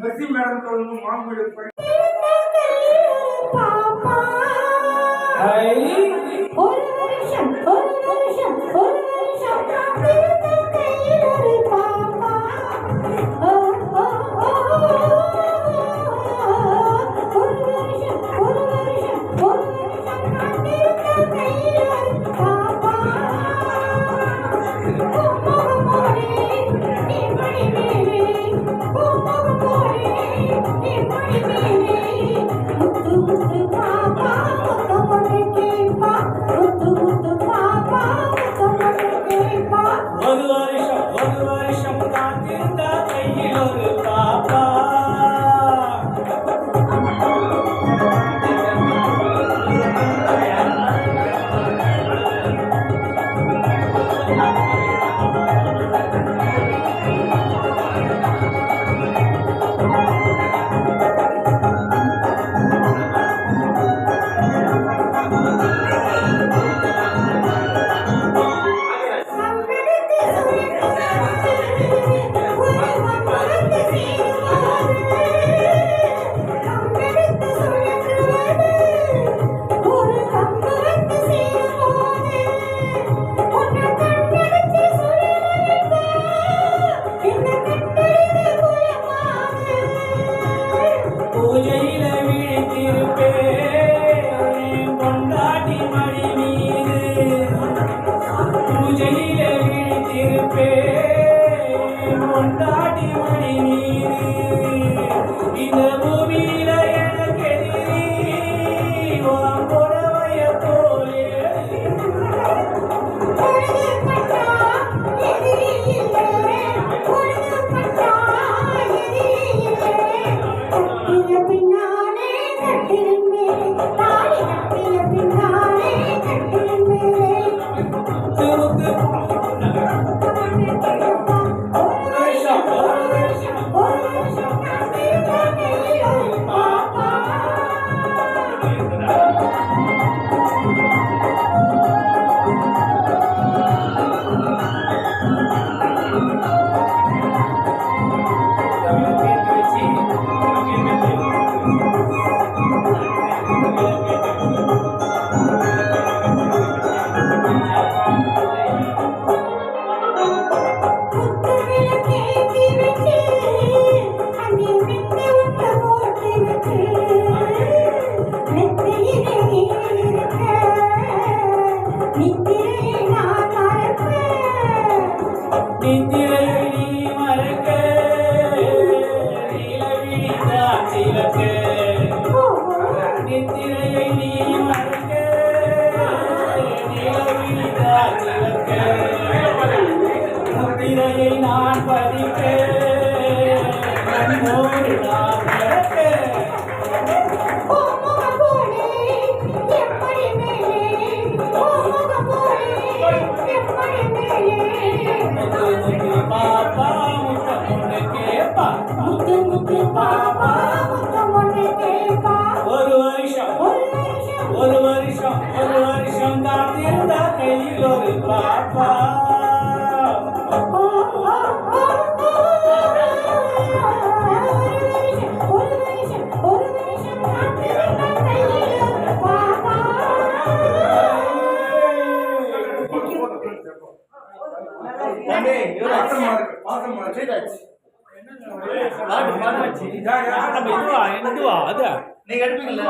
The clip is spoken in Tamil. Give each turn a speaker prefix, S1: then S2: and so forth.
S1: நர்சிங் மேடம் சொல்லணும்
S2: மாமூல் பாப்பா. Inamor நித்திரையை
S3: நீ மறக்க. நிலவினிதா சிவக்க முத்திரையை நான் பதிக்க
S4: நீங்க எடுப்பீங்களா